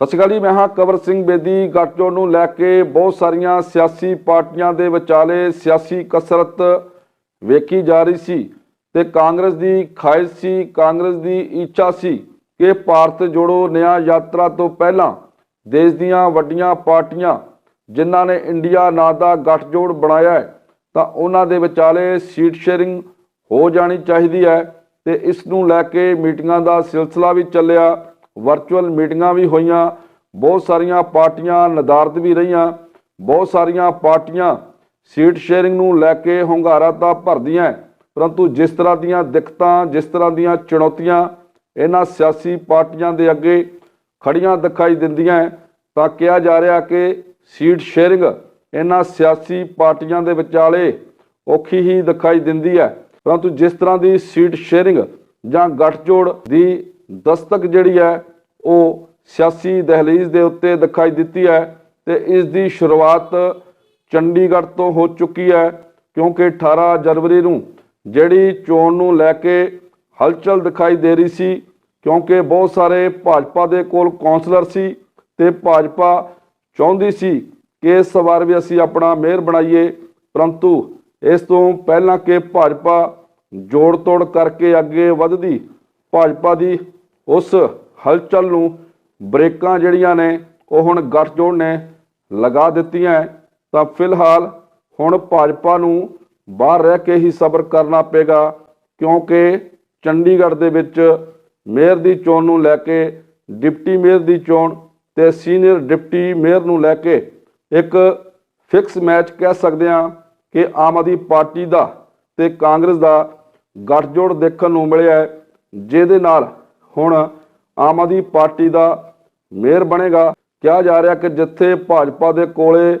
ਸਤਿ ਸ਼੍ਰੀ ਅਕਾਲ ਜੀ, ਮੈਂ ਹਾਂ ਕਵਰ ਸਿੰਘ ਬੇਦੀ। ਗੱਠਜੋੜ ਨੂੰ ਲੈ ਕੇ ਬਹੁਤ ਸਾਰੀਆਂ ਸਿਆਸੀ ਪਾਰਟੀਆਂ ਦੇ ਵਿਚਾਲੇ ਸਿਆਸੀ ਕਸਰਤ ਵੇਖੀ ਜਾ ਰਹੀ ਸੀ ਤੇ ਕਾਂਗਰਸ ਦੀ ਖਾਹਿਸ਼ ਸੀ, ਕਾਂਗਰਸ ਦੀ ਇੱਛਾ ਸੀ ਕਿ ਭਾਰਤ ਜੋੜੋ ਨਿਆਂ ਯਾਤਰਾ ਤੋਂ ਪਹਿਲਾਂ ਦੇਸ਼ ਦੀਆਂ ਵੱਡੀਆਂ ਪਾਰਟੀਆਂ ਜਿਨ੍ਹਾਂ ਨੇ ਇੰਡੀਆ ਨਾਂ ਦਾ ਗੱਠਜੋੜ ਬਣਾਇਆ ਹੈ, ਤਾਂ ਉਹਨਾਂ ਦੇ ਵਿਚਾਲੇ ਸੀਟ ਸ਼ੇਅਰਿੰਗ ਹੋ ਜਾਣੀ ਚਾਹੀਦੀ ਹੈ ਤੇ ਇਸ ਨੂੰ ਲੈ ਕੇ ਮੀਟਿੰਗਾਂ ਦਾ ਸਿਲਸਿਲਾ ਵੀ ਚੱਲਿਆ। ਵਰਚੁਅਲ ਮੀਟਿੰਗਾਂ ਵੀ ਹੋਈਆਂ ਬਹੁਤ ਸਾਰੀਆਂ ਪਾਰਟੀਆਂ ਨਦਾਰਦ ਵੀ ਰਹੀਆਂ ਬਹੁਤ ਸਾਰੀਆਂ ਪਾਰਟੀਆਂ ਸੀਟ ਸ਼ੇਅਰਿੰਗ ਨੂੰ ਲੈ ਕੇ ਹੁੰਗਾਰਾ ਤਾਂ ਭਰਦੀਆਂ ਹੈ, ਪਰੰਤੂ ਜਿਸ ਤਰ੍ਹਾਂ ਦੀਆਂ ਦਿੱਕਤਾਂ ਜਿਸ ਤਰ੍ਹਾਂ ਦੀਆਂ ਚੁਣੌਤੀਆਂ ਇਹਨਾਂ ਸਿਆਸੀ ਪਾਰਟੀਆਂ ਦੇ ਅੱਗੇ ਖੜੀਆਂ ਦਿਖਾਈ ਦਿੰਦੀਆਂ ਹੈ, ਤਾਂ ਕਿਹਾ ਜਾ ਰਿਹਾ ਕਿ ਸੀਟ ਸ਼ੇਅਰਿੰਗ ਇਹਨਾਂ ਸਿਆਸੀ ਪਾਰਟੀਆਂ ਦੇ ਵਿਚਾਲੇ ਔਖੀ ਹੀ ਦਿਖਾਈ ਦਿੰਦੀ ਹੈ ਪਰੰਤੂ ਜਿਸ ਤਰ੍ਹਾਂ ਦੀ ਸੀਟ ਸ਼ੇਅਰਿੰਗ ਜਾਂ ਗੱਠਜੋੜ ਦੀ ਦਸਤਕ ਜਿਹੜੀ ਹੈ, ਉਹ ਸਿਆਸੀ ਦਹਲੀਜ਼ ਦੇ ਉੱਤੇ ਦਿਖਾਈ ਦਿੱਤੀ ਹੈ ਤੇ ਇਸ ਦੀ ਸ਼ੁਰੂਆਤ ਚੰਡੀਗੜ੍ਹ ਤੋਂ ਹੋ ਚੁੱਕੀ ਹੈ, ਕਿਉਂਕਿ 18 ਜਨਵਰੀ ਨੂੰ ਜਿਹੜੀ ਚੋਣ ਨੂੰ ਲੈ ਕੇ ਹਲਚਲ ਦਿਖਾਈ ਦੇ ਰਹੀ ਸੀ, ਕਿਉਂਕਿ ਬਹੁਤ ਸਾਰੇ ਭਾਜਪਾ ਦੇ ਕੋਲ ਕੌਂਸਲਰ ਸੀ ਤੇ ਭਾਜਪਾ ਚਾਹੁੰਦੀ ਸੀ ਕਿ ਇਸ ਵਾਰ ਵੀ ਅਸੀਂ ਆਪਣਾ ਮੇਅਰ ਬਣਾਈਏ, ਪਰੰਤੂ ਇਸ ਤੋਂ ਪਹਿਲਾਂ ਕਿ ਭਾਜਪਾ ਜੋੜ ਤੋੜ ਕਰਕੇ ਅੱਗੇ ਵਧਦੀ, ਭਾਜਪਾ ਦੀ ਉਸ ਹਲਚਲ ਨੂੰ ਬ੍ਰੇਕਾਂ ਜਿਹੜੀਆਂ ਨੇ, ਉਹ ਹੁਣ ਗੱਠਜੋੜ ਨੇ ਲਗਾ ਦਿੱਤੀਆਂ ਹੈ। ਤਾਂ ਫਿਲਹਾਲ ਹੁਣ ਭਾਜਪਾ ਨੂੰ ਬਾਹਰ ਰਹਿ ਕੇ ਹੀ ਸਬਰ ਕਰਨਾ ਪਏਗਾ, ਕਿਉਂਕਿ ਚੰਡੀਗੜ੍ਹ ਦੇ ਵਿੱਚ ਮੇਅਰ ਦੀ ਚੋਣ ਨੂੰ ਲੈ ਕੇ, ਡਿਪਟੀ ਮੇਅਰ ਦੀ ਚੋਣ ਤੇ ਸੀਨੀਅਰ ਡਿਪਟੀ ਮੇਅਰ ਨੂੰ ਲੈ ਕੇ ਇੱਕ ਫਿਕਸ ਮੈਚ ਕਹਿ ਸਕਦੇ ਹਾਂ ਕਿ ਆਮ ਆਦਮੀ ਪਾਰਟੀ ਦਾ ਤੇ ਕਾਂਗਰਸ ਦਾ ਗੱਠਜੋੜ ਦੇਖਣ ਨੂੰ ਮਿਲਿਆ ਜਿਹਦੇ ਨਾਲ ਹੁਣ ਆਮ ਆਦਮੀ ਪਾਰਟੀ ਦਾ ਮੇਅਰ ਬਣੇਗਾ। ਕਿਹਾ ਜਾ ਰਿਹਾ ਕਿ ਜਿੱਥੇ ਭਾਜਪਾ ਦੇ ਕੋਲੇ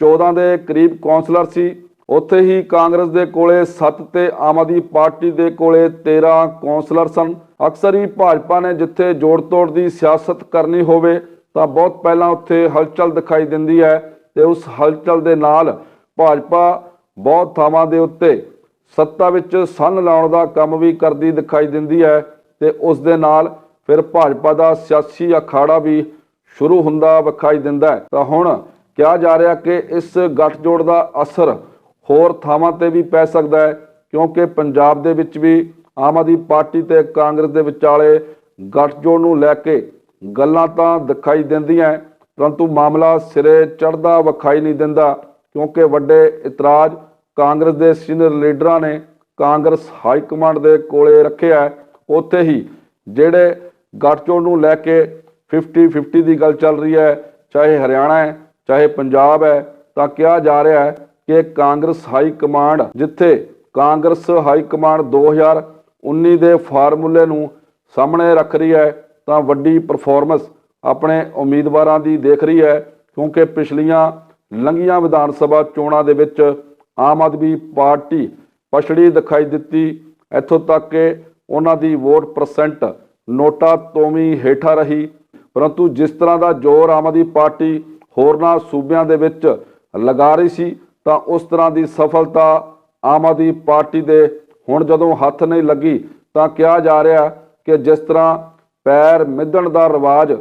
14 ਦੇ ਕਰੀਬ ਕੌਂਸਲਰ ਸੀ, ਉੱਥੇ ਹੀ ਕਾਂਗਰਸ ਦੇ ਕੋਲੇ 7 ਤੇ ਆਮ ਆਦਮੀ ਪਾਰਟੀ ਦੇ ਕੋਲੇ 13 ਕੌਂਸਲਰ ਸਨ। ਅਕਸਰ ਹੀ ਭਾਜਪਾ ਨੇ ਜਿੱਥੇ ਜੋੜ ਤੋੜ ਦੀ ਸਿਆਸਤ ਕਰਨੀ ਹੋਵੇ, ਤਾਂ ਬਹੁਤ ਪਹਿਲਾਂ ਉੱਥੇ ਹਲਚਲ ਦਿਖਾਈ ਦਿੰਦੀ ਹੈ ਤੇ ਉਸ ਹਲਚਲ ਦੇ ਨਾਲ ਭਾਜਪਾ ਬਹੁਤ ਥਾਵਾਂ ਦੇ ਉੱਤੇ ਸੱਤਾ ਵਿੱਚ ਸੰਨ ਲਾਉਣ ਦਾ ਕੰਮ ਵੀ ਕਰਦੀ ਦਿਖਾਈ ਦਿੰਦੀ ਹੈ। ਤੇ ਉਸ ਦੇ ਨਾਲ ਫਿਰ ਭਾਜਪਾ ਦਾ ਸਿਆਸੀ ਅਖਾੜਾ ਵੀ ਸ਼ੁਰੂ ਹੁੰਦਾ ਵਿਖਾਈ ਦਿੰਦਾ ਹੈ। ਤਾਂ ਹੁਣ ਕਿਹਾ ਜਾ ਰਿਹਾ ਕਿ ਇਸ ਗੱਠਜੋੜ ਦਾ ਅਸਰ ਹੋਰ ਥਾਵਾਂ ਤੇ ਵੀ ਪੈ ਸਕਦਾ ਹੈ, ਕਿਉਂਕਿ ਪੰਜਾਬ ਦੇ ਵਿੱਚ ਵੀ ਆਮ ਆਦਮੀ ਪਾਰਟੀ ਤੇ ਕਾਂਗਰਸ ਦੇ ਵਿਚਾਲੇ ਗੱਠਜੋੜ ਨੂੰ ਲੈ ਕੇ ਗੱਲਾਂ ਤਾਂ ਦਿਖਾਈ ਦਿੰਦੀਆਂ ਪਰੰਤੂ ਮਾਮਲਾ ਸਿਰੇ ਚੜਦਾ ਵਿਖਾਈ ਨਹੀਂ ਦਿੰਦਾ, ਕਿਉਂਕਿ ਵੱਡੇ ਇਤਰਾਜ਼ ਕਾਂਗਰਸ ਦੇ ਸੀਨੀਅਰ ਲੀਡਰਾਂ ਨੇ ਕਾਂਗਰਸ ਹਾਈ ਕਮਾਂਡ ਦੇ ਕੋਲੇ ਰੱਖਿਆ ਹੈ। ਉੱਥੇ ਹੀ ਜਿਹੜੇ ਗੱਠਜੋੜ ਨੂੰ ਲੈ ਕੇ 50-50 ਦੀ ਗੱਲ ਚੱਲ ਰਹੀ ਹੈ, ਚਾਹੇ ਹਰਿਆਣਾ ਹੈ, ਚਾਹੇ ਪੰਜਾਬ ਹੈ, ਤਾਂ ਕਿਹਾ ਜਾ ਰਿਹਾ ਹੈ ਕਿ ਕਾਂਗਰਸ ਹਾਈ ਕਮਾਂਡ, ਜਿੱਥੇ ਕਾਂਗਰਸ ਹਾਈ ਕਮਾਂਡ 2019 ਦੇ ਫਾਰਮੂਲੇ ਨੂੰ ਸਾਹਮਣੇ ਰੱਖ ਰਹੀ ਹੈ, ਤਾਂ ਵੱਡੀ ਪਰਫਾਰਮੈਂਸ ਆਪਣੇ ਉਮੀਦਵਾਰਾਂ ਦੀ ਦੇਖ ਰਹੀ ਹੈ, ਕਿਉਂਕਿ ਪਿਛਲੀਆਂ ਲੰਘੀਆਂ ਵਿਧਾਨ ਸਭਾ ਚੋਣਾਂ ਦੇ ਵਿੱਚ ਆਮ ਆਦਮੀ ਪਾਰਟੀ ਪਛੜੀ ਦਿਖਾਈ ਦਿੱਤੀ, ਇੱਥੋਂ ਤੱਕ ਕਿ ਉਹਨਾਂ ਦੀ ਵੋਟ ਪਰਸੈਂਟ ਨੋਟਾ ਤੋਂ ਵੀ ਹੇਠਾਂ ਰਹੀ। ਪਰੰਤੂ ਜਿਸ ਤਰ੍ਹਾਂ ਦਾ ਜ਼ੋਰ ਆਮ ਆਦਮੀ ਪਾਰਟੀ ਹੋਰਨਾਂ ਸੂਬਿਆਂ ਦੇ ਵਿੱਚ ਲਗਾ ਰਹੀ ਸੀ, ਤਾਂ ਉਸ ਤਰ੍ਹਾਂ ਦੀ ਸਫਲਤਾ ਆਮ ਆਦਮੀ ਪਾਰਟੀ ਦੇ ਹੁਣ ਜਦੋਂ ਹੱਥ ਨਹੀਂ ਲੱਗੀ, ਤਾਂ ਕਿਹਾ ਜਾ ਰਿਹਾ ਕਿ ਜਿਸ ਤਰ੍ਹਾਂ ਪੈਰ ਮਿੱਧਣ ਦਾ ਰਿਵਾਜ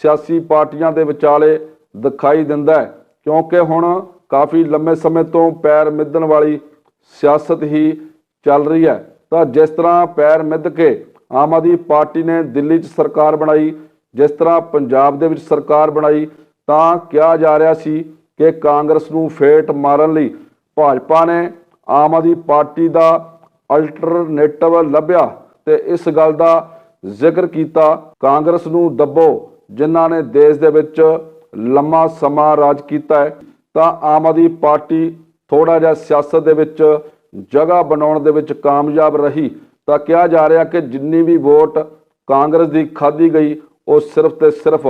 ਸਿਆਸੀ ਪਾਰਟੀਆਂ ਦੇ ਵਿਚਾਲੇ ਦਿਖਾਈ ਦਿੰਦਾ ਹੈ, ਕਿਉਂਕਿ ਹੁਣ ਕਾਫੀ ਲੰਮੇ ਸਮੇਂ ਤੋਂ ਪੈਰ ਮਿੱਧਣ ਵਾਲੀ ਸਿਆਸਤ ਹੀ ਚੱਲ ਰਹੀ ਹੈ। ਤਾਂ ਜਿਸ ਤਰ੍ਹਾਂ ਪੈਰ ਮਿੱਧ ਕੇ ਆਮ ਆਦਮੀ ਪਾਰਟੀ ਨੇ ਦਿੱਲੀ 'ਚ ਸਰਕਾਰ ਬਣਾਈ, ਜਿਸ ਤਰ੍ਹਾਂ ਪੰਜਾਬ ਦੇ ਵਿੱਚ ਸਰਕਾਰ ਬਣਾਈ, ਤਾਂ ਕਿਹਾ ਜਾ ਰਿਹਾ ਸੀ ਕਿ ਕਾਂਗਰਸ ਨੂੰ ਫੇਟ ਮਾਰਨ ਲਈ ਭਾਜਪਾ ਨੇ ਆਮ ਆਦਮੀ ਪਾਰਟੀ ਦਾ ਅਲਟਰਨੇਟਿਵ ਲੱਭਿਆ ਤੇ ਇਸ ਗੱਲ ਦਾ ਜ਼ਿਕਰ ਕੀਤਾ। ਕਾਂਗਰਸ ਨੂੰ ਦੱਬੋ, ਜਿਨ੍ਹਾਂ ਨੇ ਦੇਸ਼ ਦੇ ਵਿੱਚ ਲੰਮਾ ਸਮਾਂ ਰਾਜ ਕੀਤਾ ਹੈ, ਤਾਂ ਆਮ ਆਦਮੀ ਪਾਰਟੀ ਥੋੜਾ ਜਿਹਾ ਸਿਆਸਤ ਦੇ ਵਿੱਚ ਜਗ੍ਹਾ ਬਣਾਉਣ ਦੇ ਵਿੱਚ ਕਾਮਯਾਬ ਰਹੀ ਤਾਂ ਕਿਹਾ ਜਾ ਰਿਹਾ ਕਿ ਜਿੰਨੀ ਵੀ ਵੋਟ ਕਾਂਗਰਸ ਦੀ ਖਾਧੀ ਗਈ, ਉਹ ਸਿਰਫ ਤੇ ਸਿਰਫ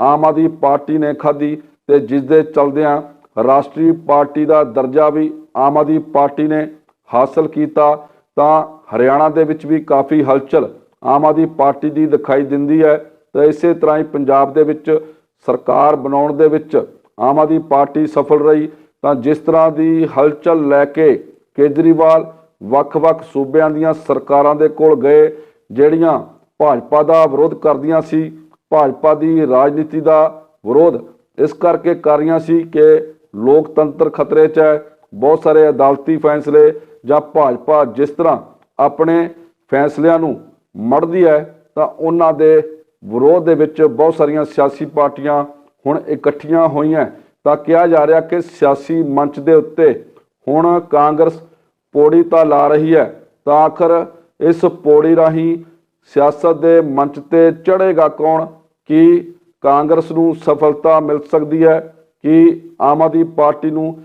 ਆਮ ਆਦਮੀ ਪਾਰਟੀ ਨੇ ਖਾਧੀ ਤੇ ਜਿਸ ਦੇ ਚਲਦਿਆਂ ਰਾਸ਼ਟਰੀ ਪਾਰਟੀ ਦਾ ਦਰਜਾ ਵੀ ਆਮ ਆਦਮੀ ਪਾਰਟੀ ਨੇ ਹਾਸਲ ਕੀਤਾ, ਤਾਂ ਹਰਿਆਣਾ ਦੇ ਵਿੱਚ ਵੀ ਕਾਫੀ ਹਲਚਲ ਆਮ ਆਦਮੀ ਪਾਰਟੀ ਦੀ ਦਿਖਾਈ ਦਿੰਦੀ ਹੈ। ਤੇ ਇਸੇ ਤਰ੍ਹਾਂ ਹੀ ਪੰਜਾਬ ਦੇ ਵਿੱਚ ਸਰਕਾਰ ਬਣਾਉਣ ਦੇ ਵਿੱਚ ਆਮ ਆਦਮੀ ਪਾਰਟੀ ਸਫਲ ਰਹੀ ਤਾਂ ਜਿਸ ਤਰ੍ਹਾਂ ਦੀ ਹਲਚਲ ਲੈ ਕੇ ਕੇਜਰੀਵਾਲ ਵੱਖ-ਵੱਖ ਸੂਬਿਆਂ ਦੀਆਂ ਸਰਕਾਰਾਂ ਦੇ ਕੋਲ ਗਏ, ਜਿਹੜੀਆਂ ਭਾਜਪਾ ਦਾ ਵਿਰੋਧ ਕਰਦੀਆਂ ਸੀ। ਭਾਜਪਾ ਦੀ ਰਾਜਨੀਤੀ ਦਾ ਵਿਰੋਧ ਇਸ ਕਰਕੇ ਕਰ ਰਹੀਆਂ ਸੀ ਕਿ ਲੋਕਤੰਤਰ ਖਤਰੇ 'ਚ ਹੈ। ਬਹੁਤ ਸਾਰੇ ਅਦਾਲਤੀ ਫੈਸਲੇ ਜਾਂ ਭਾਜਪਾ ਜਿਸ ਤਰ੍ਹਾਂ ਆਪਣੇ ਫੈਸਲਿਆਂ ਨੂੰ ਮੜਦੀ ਹੈ, ਤਾਂ ਉਹਨਾਂ ਦੇ ਵਿਰੋਧ ਦੇ ਵਿੱਚ ਬਹੁਤ ਸਾਰੀਆਂ ਸਿਆਸੀ ਪਾਰਟੀਆਂ ਹੁਣ ਇਕੱਠੀਆਂ ਹੋਈਆਂ। ਤਾਂ ਕਿਹਾ ਜਾ ਰਿਹਾ ਕਿ ਸਿਆਸੀ ਮੰਚ ਦੇ ਉੱਤੇ ਹੁਣ ਕਾਂਗਰਸ ਪੌੜੀ ਤਾਂ ਲਾ ਰਹੀ ਹੈ, ਤਾਂ ਆਖਰ ਇਸ ਪੌੜੀ ਰਾਹੀਂ ਸਿਆਸਤ ਦੇ ਮੰਚ ਤੇ ਚੜ੍ਹੇਗਾ ਕੌਣ? ਕੀ ਕਾਂਗਰਸ ਨੂੰ ਸਫਲਤਾ ਮਿਲ ਸਕਦੀ ਹੈ? ਕਿ ਆਮ ਆਦਮੀ ਪਾਰਟੀ ਨੂੰ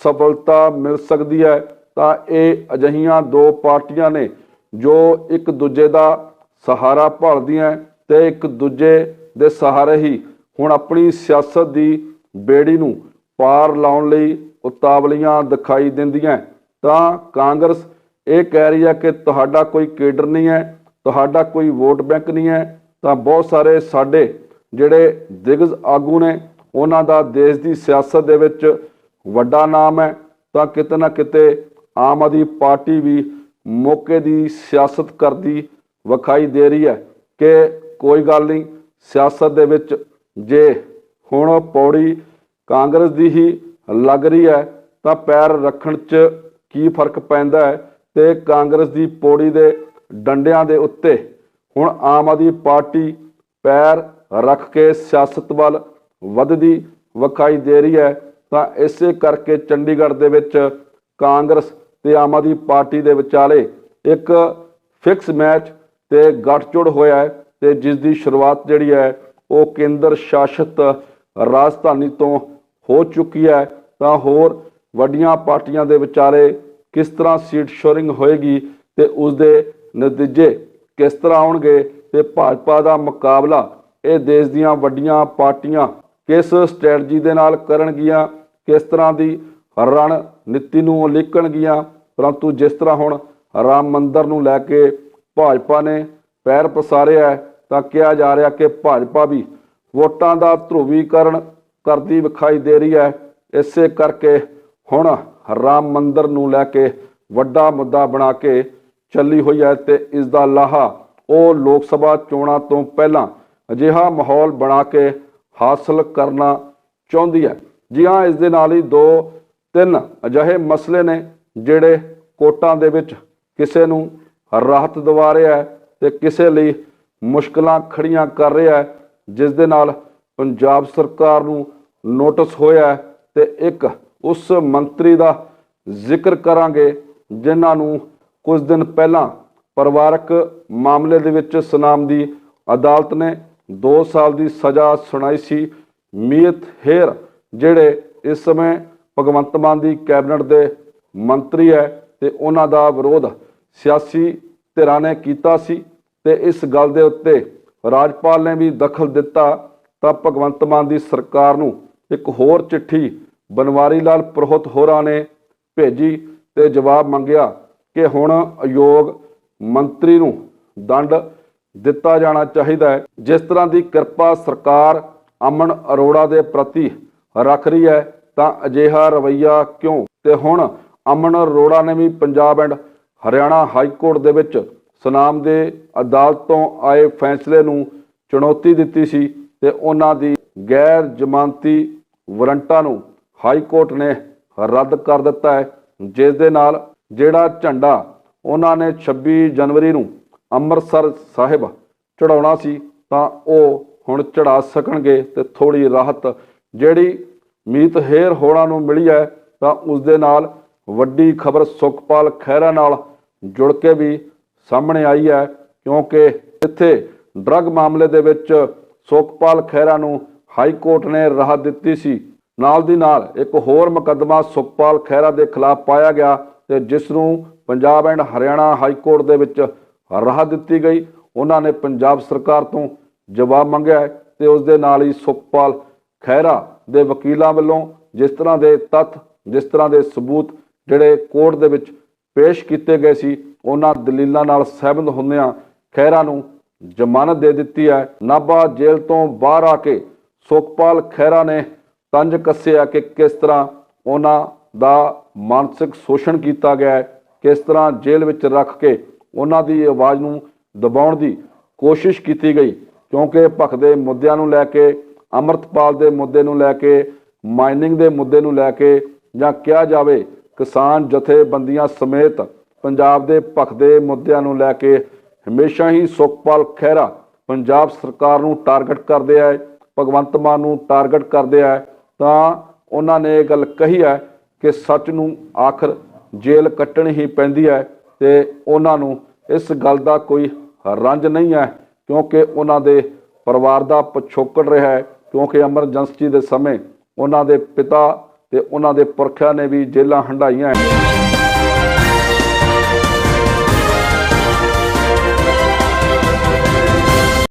ਸਫਲਤਾ ਮਿਲ ਸਕਦੀ ਹੈ? ਤਾਂ ਇਹ ਅਜਹੀਆਂ ਦੋ ਪਾਰਟੀਆਂ ਨੇ ਜੋ ਇੱਕ ਦੂਜੇ ਦਾ ਸਹਾਰਾ ਭਾਲਦੀਆਂ ਤੇ ਇੱਕ ਦੂਜੇ ਦੇ ਸਹਾਰੇ ਹੀ ਹੁਣ ਆਪਣੀ ਸਿਆਸਤ ਦੀ ਬੇੜੀ ਨੂੰ ਪਾਰ ਲਾਉਣ ਲਈ ਉਤਾਵਲੀਆਂ ਦਿਖਾਈ ਦਿੰਦੀਆਂ ਤਾਂ ਕਾਂਗਰਸ ਇਹ ਕਹਿ ਰਹੀ ਹੈ ਕਿ ਤੁਹਾਡਾ ਕੋਈ ਕੇਡਰ ਨਹੀਂ ਹੈ, ਤੁਹਾਡਾ ਕੋਈ ਵੋਟ ਬੈਂਕ ਨਹੀਂ ਹੈ। ਤਾਂ ਬਹੁਤ ਸਾਰੇ ਸਾਡੇ ਜਿਹੜੇ ਦਿਗਜ ਆਗੂ ਨੇ, ਉਹਨਾਂ ਦਾ ਦੇਸ਼ ਦੀ ਸਿਆਸਤ ਦੇ ਵਿੱਚ ਵੱਡਾ ਨਾਮ ਹੈ। ਤਾਂ ਕਿਤੇ ਨਾ ਕਿਤੇ ਆਮ ਆਦਮੀ ਪਾਰਟੀ ਵੀ ਮੌਕੇ ਦੀ ਸਿਆਸਤ ਕਰਦੀ ਵਿਖਾਈ ਦੇ ਰਹੀ ਹੈ ਕਿ ਕੋਈ ਗੱਲ ਨਹੀਂ, ਸਿਆਸਤ ਦੇ ਵਿੱਚ ਜੇ ਹੁਣ ਪੌੜੀ ਕਾਂਗਰਸ ਦੀ ਹੀ ਲੱਗ ਰਹੀ ਹੈ, ਤਾਂ ਪੈਰ ਰੱਖਣ 'ਚ ਕੀ ਫ਼ਰਕ ਪੈਂਦਾ ਹੈ ਤੇ ਕਾਂਗਰਸ ਦੀ ਪੌੜੀ ਦੇ ਡੰਡਿਆਂ ਦੇ ਉੱਤੇ ਹੁਣ ਆਮ ਆਦਮੀ ਪਾਰਟੀ ਪੈਰ ਰੱਖ ਕੇ ਸਿਆਸਤ ਵੱਲ ਵੱਧਦੀ ਵਿਖਾਈ ਦੇ ਰਹੀ ਹੈ, ਤਾਂ ਇਸੇ ਕਰਕੇ ਚੰਡੀਗੜ੍ਹ ਦੇ ਵਿੱਚ ਕਾਂਗਰਸ ਤੇ ਆਮ ਆਦਮੀ ਪਾਰਟੀ ਦੇ ਵਿਚਾਲੇ ਇੱਕ ਫਿਕਸ ਮੈਚ ਤੇ ਗੱਠਜੋੜ ਹੋਇਆ ਹੈ ਤੇ ਜਿਸ ਦੀ ਸ਼ੁਰੂਆਤ ਜਿਹੜੀ ਹੈ, ਉਹ ਕੇਂਦਰ ਸ਼ਾਸਿਤ ਰਾਜਧਾਨੀ ਤੋਂ ਹੋ ਚੁੱਕੀ ਹੈ, ਤਾਂ ਹੋਰ ਵੱਡੀਆਂ ਪਾਰਟੀਆਂ ਦੇ ਵਿਚਾਲੇ ਕਿਸ ਤਰ੍ਹਾਂ ਸੀਟ ਸ਼ੋਰਿੰਗ ਹੋਏਗੀ ਤੇ ਉਸ ਦੇ ਨਤੀਜੇ ਕਿਸ ਤਰ੍ਹਾਂ ਆਉਣਗੇ ਤੇ ਭਾਜਪਾ ਦਾ ਮੁਕਾਬਲਾ ਇਹ ਦੇਸ਼ ਦੀਆਂ ਵੱਡੀਆਂ ਪਾਰਟੀਆਂ ਕਿਸ ਸਟ੍ਰੈਟਜੀ ਦੇ ਨਾਲ ਕਰਨਗੀਆਂ, ਕਿਸ ਤਰ੍ਹਾਂ ਦੀ ਰਣਨੀਤੀ ਨੂੰ ਉਲੀਕਣਗੀਆਂ, ਪਰੰਤੂ ਜਿਸ ਤਰ੍ਹਾਂ ਹੁਣ ਰਾਮ ਮੰਦਰ ਨੂੰ ਲੈ ਕੇ ਭਾਜਪਾ ਨੇ ਪੈਰ ਪਸਾਰਿਆ ਤਾਂ ਕਿਹਾ ਜਾ ਰਿਹਾ ਕਿ ਭਾਜਪਾ ਵੀ ਵੋਟਾਂ ਦਾ ਧਰੂਵੀਕਰਨ ਕਰਦੀ ਵਿਖਾਈ ਦੇ ਰਹੀ ਹੈ। ਇਸੇ ਕਰਕੇ ਹੁਣ ਰਾਮ ਮੰਦਰ ਨੂੰ ਲੈ ਕੇ ਵੱਡਾ ਮੁੱਦਾ ਬਣਾ ਕੇ ਚੱਲੀ ਹੋਈ ਹੈ ਤੇ ਇਸ ਦਾ ਲਾਹਾ ਉਹ ਲੋਕ ਸਭਾ ਚੋਣਾਂ ਤੋਂ ਪਹਿਲਾਂ ਅਜਿਹਾ ਮਾਹੌਲ ਬਣਾ ਕੇ ਹਾਸਲ ਕਰਨਾ ਚਾਹੁੰਦੀ ਹੈ। ਜੀ ਹਾਂ, ਇਸ ਦੇ ਨਾਲ ਹੀ ਦੋ ਤਿੰਨ ਅਜਿਹੇ ਮਸਲੇ ਨੇ ਜਿਹੜੇ ਕੋਟਾਂ ਦੇ ਵਿੱਚ ਕਿਸੇ ਨੂੰ ਰਾਹਤ ਦਿਵਾ ਰਿਹਾ ਹੈ ਤੇ ਕਿਸੇ ਲਈ ਮੁਸ਼ਕਲਾਂ ਖੜੀਆਂ ਕਰ ਰਿਹਾ ਹੈ, ਜਿਸ ਦੇ ਨਾਲ ਪੰਜਾਬ ਸਰਕਾਰ ਨੂੰ ਨੋਟਿਸ ਹੋਇਆ ਹੈ ਤੇ ਇੱਕ ਉਸ ਮੰਤਰੀ ਦਾ ਜ਼ਿਕਰ ਕਰਾਂਗੇ ਜਿਨ੍ਹਾਂ ਨੂੰ ਕੁਝ ਦਿਨ ਪਹਿਲਾਂ ਪਰਿਵਾਰਕ ਮਾਮਲੇ ਦੇ ਵਿੱਚ ਸੁਨਾਮ ਦੀ ਅਦਾਲਤ ਨੇ 2 ਸਾਲ ਦੀ ਸਜ਼ਾ ਸੁਣਾਈ ਸੀ। ਮੀਤ ਹੇਰ ਜਿਹੜੇ ਇਸ ਸਮੇਂ ਭਗਵੰਤ ਮਾਨ ਦੀ ਕੈਬਨਿਟ ਦੇ ਮੰਤਰੀ ਹੈ ਤੇ ਉਹਨਾਂ ਦਾ ਵਿਰੋਧ ਸਿਆਸੀ ਧਿਰਾਂ ਨੇ ਕੀਤਾ ਸੀ ਤੇ ਇਸ ਗੱਲ ਦੇ ਉੱਤੇ ਰਾਜਪਾਲ ਨੇ ਵੀ ਦਖਲ ਦਿੱਤਾ, ਤਾਂ ਭਗਵੰਤ ਮਾਨ ਦੀ ਸਰਕਾਰ ਨੂੰ ਇੱਕ ਹੋਰ ਚਿੱਠੀ ਬਨਵਾਰੀ ਲਾਲ ਪ੍ਰੋਹਤ ਹੋਰਾਂ ਨੇ ਭੇਜੀ ਤੇ ਜਵਾਬ ਮੰਗਿਆ ਕਿ ਹੁਣ ਅਯੋਗ ਮੰਤਰੀ ਨੂੰ ਦੰਡ ਦਿੱਤਾ ਜਾਣਾ ਚਾਹੀਦਾ ਹੈ, ਜਿਸ ਤਰ੍ਹਾਂ ਦੀ ਕਿਰਪਾ ਸਰਕਾਰ ਅਮਨ ਅਰੋੜਾ ਦੇ ਪ੍ਰਤੀ ਰੱਖ ਰਹੀ ਹੈ, ਤਾਂ ਅਜਿਹਾ ਰਵਈਆ ਕਿਉਂ? ਤੇ ਹੁਣ ਅਮਨ ਅਰੋੜਾ ਨੇ ਵੀ Punjab and Haryana high court ਦੇ ਵਿੱਚ ਸੁਨਾਮ ਦੇ ਅਦਾਲਤ ਤੋਂ ਆਏ ਫੈਸਲੇ ਨੂੰ ਚੁਣੌਤੀ ਦਿੱਤੀ ਸੀ ਤੇ ਉਹਨਾਂ ਦੀ ਗੈਰ ਜ਼ਮਾਨਤੀ ਵਾਰੰਟਾਂ ਨੂੰ ਹਾਈ ਕੋਰਟ ਨੇ ਰੱਦ ਕਰ ਦਿੱਤਾ ਹੈ, ਜਿਸ ਦੇ ਨਾਲ ਜਿਹੜਾ ਝੰਡਾ ਉਹਨਾਂ ਨੇ 26 ਜਨਵਰੀ ਨੂੰ ਅੰਮ੍ਰਿਤਸਰ ਸਾਹਿਬ ਚੜਾਉਣਾ ਸੀ, ਤਾਂ ਉਹ ਹੁਣ ਚੜਾ ਸਕਣਗੇ ਤੇ ਥੋੜੀ ਰਾਹਤ ਜਿਹੜੀ ਮੀਤ ਹੇਰ ਹੋਣਾ ਨੂੰ ਮਿਲੀ ਹੈ, ਤਾਂ ਉਸ ਦੇ ਨਾਲ ਵੱਡੀ ਖਬਰ ਸੁਖਪਾਲ ਖਹਿਰਾ ਨਾਲ ਜੁੜ ਕੇ ਵੀ ਸਾਹਮਣੇ ਆਈ ਹੈ, ਕਿਉਂਕਿ ਇੱਥੇ ਡਰੱਗ ਮਾਮਲੇ ਦੇ ਵਿੱਚ ਸੁਖਪਾਲ ਖਹਿਰਾ ਨੂੰ ਹਾਈ ਕੋਰਟ ਨੇ ਰਾਹਤ ਦਿੱਤੀ ਸੀ। ਨਾਲ ਦੀ ਨਾਲ ਇੱਕ ਹੋਰ ਮੁਕੱਦਮਾ ਸੁਖਪਾਲ ਖਹਿਰਾ ਦੇ ਖਿਲਾਫ ਪਾਇਆ ਗਿਆ ਤੇ ਜਿਸ ਨੂੰ Punjab and Haryana high court ਦੇ ਵਿੱਚ ਰਾਹਤ ਦਿੱਤੀ ਗਈ। ਉਹਨਾਂ ਨੇ ਪੰਜਾਬ ਸਰਕਾਰ ਤੋਂ ਜਵਾਬ ਮੰਗਿਆ ਹੈ ਤੇ ਉਸ ਦੇ ਨਾਲ ਹੀ ਸੁਖਪਾਲ ਖਹਿਰਾ ਦੇ ਵਕੀਲਾਂ ਵੱਲੋਂ ਜਿਸ ਤਰ੍ਹਾਂ ਦੇ ਤੱਥ, ਜਿਸ ਤਰ੍ਹਾਂ ਦੇ ਸਬੂਤ ਜਿਹੜੇ ਕੋਰਟ ਦੇ ਵਿੱਚ ਪੇਸ਼ ਕੀਤੇ ਗਏ ਸੀ, ਉਹਨਾਂ ਦਲੀਲਾਂ ਨਾਲ ਸਹਿਮਤ ਹੁੰਦਿਆਂ ਖਹਿਰਾ ਨੂੰ ਜ਼ਮਾਨਤ ਦੇ ਦਿੱਤੀ ਹੈ। ਨਾਭਾ ਜੇਲ੍ਹ ਤੋਂ ਬਾਹਰ ਆ ਕੇ ਸੁਖਪਾਲ ਖਹਿਰਾ ਨੇ ਤੰਜ ਕੱਸਿਆ ਕਿ ਕਿਸ ਤਰ੍ਹਾਂ ਉਹਨਾਂ ਦਾ ਮਾਨਸਿਕ ਸ਼ੋਸ਼ਣ ਕੀਤਾ ਗਿਆ ਹੈ, ਕਿਸ ਤਰ੍ਹਾਂ ਜੇਲ੍ਹ ਵਿੱਚ ਰੱਖ ਕੇ ਉਹਨਾਂ ਦੀ ਆਵਾਜ਼ ਨੂੰ ਦਬਾਉਣ ਦੀ ਕੋਸ਼ਿਸ਼ ਕੀਤੀ ਗਈ। ਕਿਉਂਕਿ ਭਖਦੇ ਮੁੱਦਿਆਂ ਨੂੰ ਲੈ ਕੇ, ਅੰਮ੍ਰਿਤਪਾਲ ਦੇ ਮੁੱਦੇ ਨੂੰ ਲੈ ਕੇ, ਮਾਈਨਿੰਗ ਦੇ ਮੁੱਦੇ ਨੂੰ ਲੈ ਕੇ ਜਾਂ ਕਿਹਾ ਜਾਵੇ ਕਿਸਾਨ ਜਥੇਬੰਦੀਆਂ ਸਮੇਤ ਪੰਜਾਬ ਦੇ ਭਖਦੇ ਮੁੱਦਿਆਂ ਨੂੰ ਲੈ ਕੇ ਹਮੇਸ਼ਾ ਹੀ ਸੁਖਪਾਲ ਖਹਿਰਾ ਪੰਜਾਬ ਸਰਕਾਰ ਨੂੰ ਟਾਰਗੇਟ ਕਰਦੇ ਆ ਭਗਵੰਤ ਮਾਨ ਨੂੰ ਟਾਰਗੇਟ ਕਰਦੇ ਆ, ਤਾਂ ਉਹਨਾਂ ਨੇ ਇਹ ਗੱਲ ਕਹੀ ਹੈ ਕਿ ਸੱਚ ਨੂੰ ਆਖਰ ਜੇਲ੍ਹ ਕੱਟਣੀ ਹੀ ਪੈਂਦੀ ਹੈ ਤੇ ਉਹਨਾਂ ਨੂੰ ਇਸ ਗੱਲ ਦਾ ਕੋਈ ਰੰਜ ਨਹੀਂ ਹੈ ਕਿਉਂਕਿ ਉਹਨਾਂ ਦੇ ਪਰਿਵਾਰ ਦਾ ਪਿਛੋਕੜ ਰਿਹਾ ਹੈ, ਕਿਉਂਕਿ ਐਮਰਜੈਂਸੀ ਦੇ ਸਮੇਂ ਉਹਨਾਂ ਦੇ ਪਿਤਾ ਤੇ ਉਹਨਾਂ ਦੇ ਪੁਰਖਿਆਂ ਨੇ ਵੀ ਜੇਲ੍ਹਾਂ ਹੰਡਾਈਆਂ ਹੈ।